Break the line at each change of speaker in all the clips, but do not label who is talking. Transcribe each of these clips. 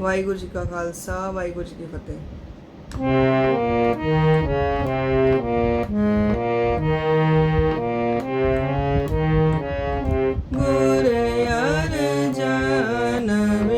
वाहगुरु जी का खालसा वाहगुरु जी की फतेह। गुरे यार जानवे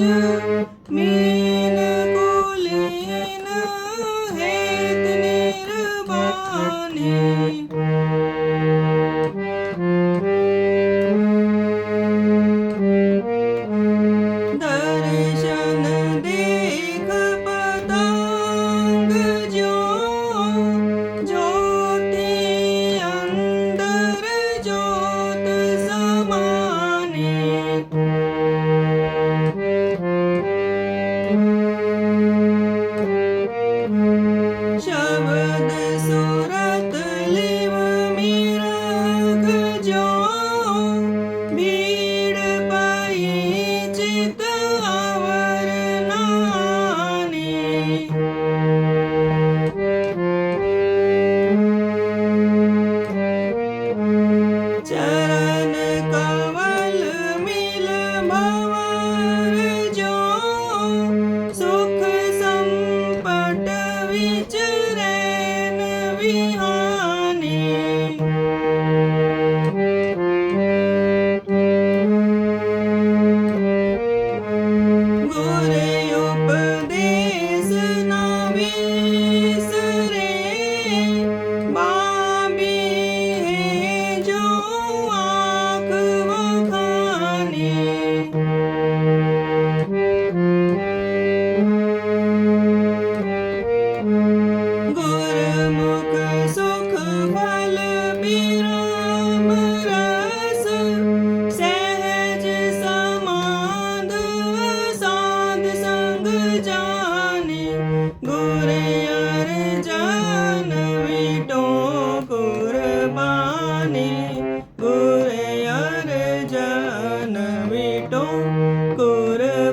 ਵਿੱਚ ਮੇਲ ਕੋਲੀਨ ਹੈ ਤੇ ਨਿਰਵਾਣੇ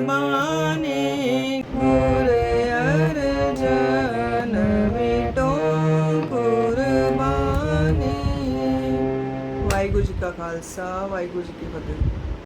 ਮਾਨੇ ਗੁਰੇ ਅਰਜਨ ਮਿਟੋ ਕੁਰਬਾਨੀ ਵਾਹਿਗੁਰੂ ਜੀ ਕਾ ਖਾਲਸਾ ਵਾਹਿਗੁਰੂ ਜੀ ਕੀ ਫਤਿਹ